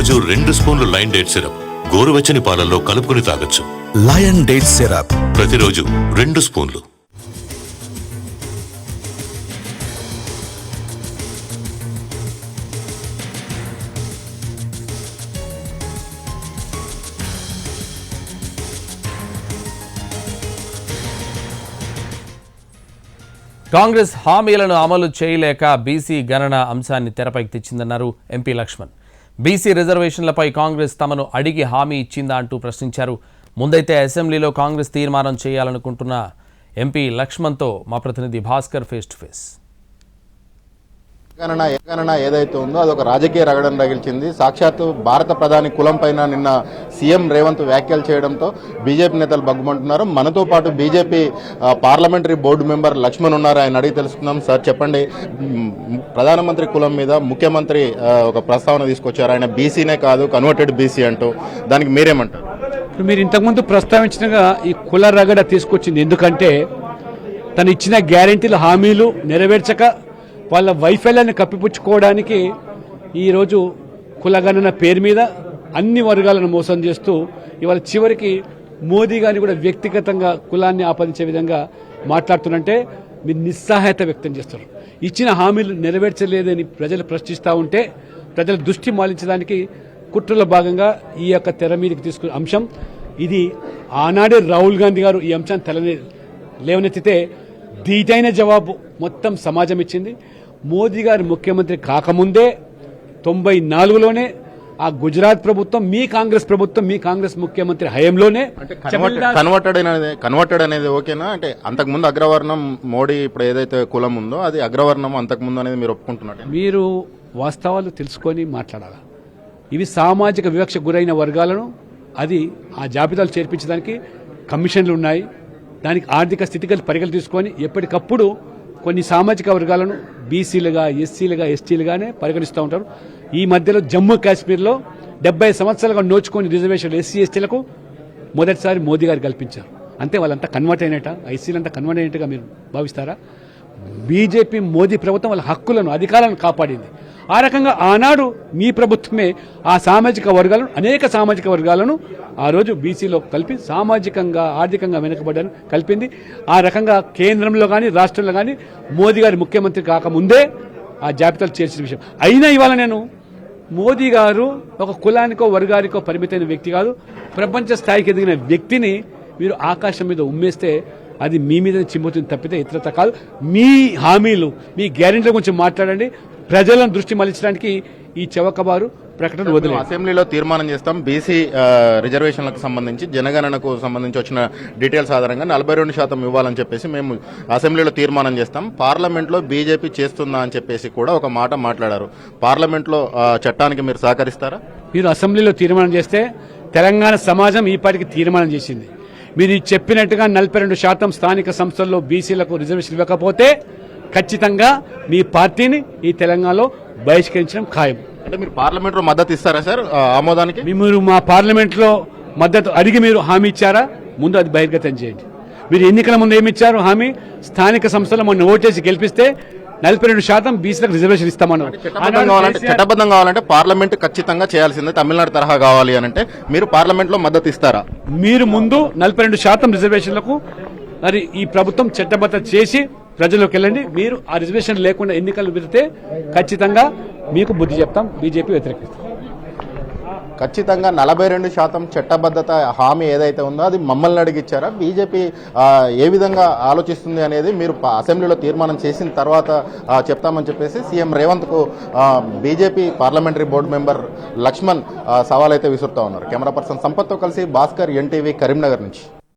రోజు రెండు స్పూన్లు లైన్ డేట్ సిరప్ గోరువెచ్చని పాలల్లో కలుపుకుని తాగొచ్చు. Lion date syrup. ప్రతిరోజు రెండు స్పూన్లు. కాంగ్రెస్ హామీలను అమలు చేయలేక బీసీ గణన అంశాన్ని తెరపైకి తెచ్చిందన్నారు ఎంపీ లక్ష్మణ్. బీసీ రిజర్వేషన్లపై కాంగ్రెస్ తమను అడిగి హామీ ఇచ్చిందా అంటూ ప్రశ్నించారు. ముందైతే అసెంబ్లీలో కాంగ్రెస్ తీర్మానం చేయాలనుకుంటున్న ఎంపీ లక్ష్మణ్తో మా ప్రతినిధి Bhaskar face to face Telangana Telangana ఏదైతే ఉందో అది ఒక రాజకీయ రగడం రగిల్చింది. సాక్షాత్తు భారత ప్రధాని కులం పైన నిన్న సీఎం రేవంత్ వ్యాఖ్యలు చేయడంతో బీజేపీ నేతలు బగ్గుమంటున్నారు. మనతో పాటు BJP parliamentary board member Laxman ఉన్నారు. ఆయన అడిగి తెలుసుకుందాం. సార్ చెప్పండి. ప్రధానమంత్రి కులం మీద ముఖ్యమంత్రి ఒక ప్రస్తావన తీసుకొచ్చారు. ఆయన బీసీనే కాదు కన్వర్టెడ్ బీసీ అంటూ. దానికి మీరేమంటారు? మీరు ఇంతకుముందు ప్రస్తావించినగా ఈ కుల రగడ తీసుకొచ్చింది. ఎందుకంటే తను ఇచ్చిన గ్యారెంటీల హామీలు నెరవేర్చక వాళ్ళ వైఫల్యాన్ని కప్పిపుచ్చుకోవడానికి ఈరోజు కులగణన పేరు మీద అన్ని వర్గాలను మోసం చేస్తూ ఇవాళ చివరికి మోదీ గారిని కూడా వ్యక్తిగతంగా కులాన్ని ఆపాదించే విధంగా మాట్లాడుతున్నంటే మీరు నిస్సహాయత వ్యక్తం చేస్తారు. ఇచ్చిన హామీలు నెరవేర్చలేదని ప్రజలు ప్రశ్నిస్తూ ఉంటే ప్రజల దృష్టి మాలించడానికి కుట్రలో భాగంగా ఈ యొక్క తెర మీదకి తీసుకున్న అంశం ఇది ఆనాడే రాహుల్ గాంధీ గారు ఈ అంశాన్ని తలని లేవనెత్తితే దీటైన జవాబు మొత్తం సమాజం ఇచ్చింది. మోదీ గారు ముఖ్యమంత్రి కాకముందే తొంభై నాలుగులోనే ఆ గుజరాత్ ప్రభుత్వం మీ కాంగ్రెస్ ప్రభుత్వం మీ కాంగ్రెస్ ముఖ్యమంత్రి హయంలోనే కన్వర్టెడ్ అనేది కన్వర్టెడ్ అనేది ఓకేనా? అంటే అంతకుముందు అగ్రవర్ణం మోడీ ఇప్పుడు ఏదైతే కులం ఉందో అది అగ్రవర్ణం అంతకుముందు అనేది మీరు ఒప్పుకుంటున్నట్టు? మీరు వాస్తవాలు తెలుసుకొని మాట్లాడాలి? ఇవి సామాజిక వివక్ష గురైన వర్గాలను అది ఆ జాబితాలు చేర్పించడానికి కమిషన్లు ఉన్నాయి. దానికి ఆర్థిక స్థితిగతి పరిగణలు తీసుకొని ఎప్పటికప్పుడు కొన్ని సామాజిక వర్గాలను బీసీలుగా ఎస్సీలుగా ఎస్టీలుగానే పరిగణిస్తూ ఉంటారు. ఈ మధ్యలో జమ్మూ కాశ్మీర్లో డెబ్బై సంవత్సరాలుగా నోచుకొని రిజర్వేషన్లు ఎస్సీ ఎస్టీలకు మొదటిసారి మోదీ గారు కల్పించారు. అంతే వాళ్ళంతా కన్వర్ట్ అయినట్ట ఐసీలంతా కన్వర్ట్ అయినట్టుగా మీరు భావిస్తారా? బీజేపీ మోదీ ప్రభుత్వం వాళ్ళ హక్కులను అధికారాలను కాపాడింది. ఆ రకంగా ఆనాడు మీ ప్రభుత్వమే ఆ సామాజిక వర్గాలను అనేక సామాజిక వర్గాలను ఆ రోజు బీసీలో కలిపి సామాజికంగా ఆర్థికంగా వెనుకబడ్డాను కలిపింది. ఆ రకంగా కేంద్రంలో కానీ రాష్ట్రంలో కానీ మోదీ గారి ముఖ్యమంత్రి కాకముందే ఆ జాబితాలు చేర్చిన విషయం. అయినా ఇవాళ నేను మోదీ గారు ఒక కులానికో వర్గానికో పరిమితమైన వ్యక్తి కాదు. ప్రపంచ స్థాయికి ఎదిగిన వ్యక్తిని మీరు ఆకాశం మీద ఉమ్మేస్తే అది మీ మీద చిమ్ముతుంది తప్పితే ఇతరత కాదు. మీ హామీలు మీ గ్యారెంటీల గురించి మాట్లాడండి. ప్రజలను దృష్టి మళ్ళించడానికి ఈ చవకబారు ప్రకటన వదిలేదు. అసెంబ్లీలో తీర్మానం చేస్తాం. బీసీ రిజర్వేషన్లకు సంబంధించి జనగణనకు సంబంధించి వచ్చిన డీటెయిల్స్ ఆధారంగా నలభై రెండు శాతం ఇవ్వాలని చెప్పేసి మేము అసెంబ్లీలో తీర్మానం చేస్తాం. పార్లమెంట్లో బీజేపీ చేస్తుందా అని చెప్పేసి కూడా ఒక మాట మాట్లాడారు. పార్లమెంట్లో చట్టానికి మీరు సహకరిస్తారా? మీరు అసెంబ్లీలో తీర్మానం చేస్తే తెలంగాణ సమాజం ఈ పాటికి తీర్మానం చేసింది. మీరు చెప్పినట్టుగా నలభై రెండు శాతం స్థానిక సంస్థల్లో బీసీలకు రిజర్వేషన్ ఇవ్వకపోతే ఖచ్చితంగా మీ పార్టీని ఈ తెలంగాణలో బహిష్కరించడం ఖాయం. అంటే మీరు పార్లమెంట్లో మద్దతు ఇస్తారా సార్ ఆమోదానికి? మీ- మీరు మా పార్లమెంట్లో మద్దతు అడిగి మీరు హామీ ఇచ్చారా? ముందు అది బహిర్గతం చేయండి. మీరు ఎన్నికల ముందు ఏమి ఇచ్చారు హామీ? స్థానిక సంస్థలు మొన్న ఓటు చేసి గెలిపిస్తే నలభై రెండు శాతం బీసీలకు రిజర్వేషన్ ఇస్తామన్నారు. చట్టబద్ధం కావాలంటే చట్టబద్ధం కావాలంటే పార్లమెంట్ ఖచ్చితంగా చేయాల్సిందే తమిళనాడు తరహా కావాలి అని అంటే మీరు పార్లమెంట్లో మద్దతు ఇస్తారా? మీరు ముందు నలభై రెండు శాతం రిజర్వేషన్లకు మరి ఈ ప్రభుత్వం చట్టబద్ధత చేసి ప్రజల్లోకి వెళ్ళండి మీరు ఆ రిజర్వేషన్ లేకుండా ఎన్నికలు పెడితే ఖచ్చితంగా మీకు బుద్ధి చెప్తాం. బీజేపీ వ్యతిరేకిస్తాం ఖచ్చితంగా నలభై రెండు శాతం చట్టబద్ధత హామీ ఏదైతే ఉందో అది మమ్మల్ని అడిగిచ్చారా? బీజేపీ ఏ విధంగా ఆలోచిస్తుంది అనేది మీరు అసెంబ్లీలో తీర్మానం చేసిన తర్వాత చెప్తామని చెప్పేసి CM రేవంత్కు BJP parliamentary board member Laxman సవాల్ అయితే విసురుతా ఉన్నారు. కెమెరా పర్సన్ సంపత్తో కలిసి భాస్కర్ ఎన్టీవీ కరీంనగర్ నుంచి.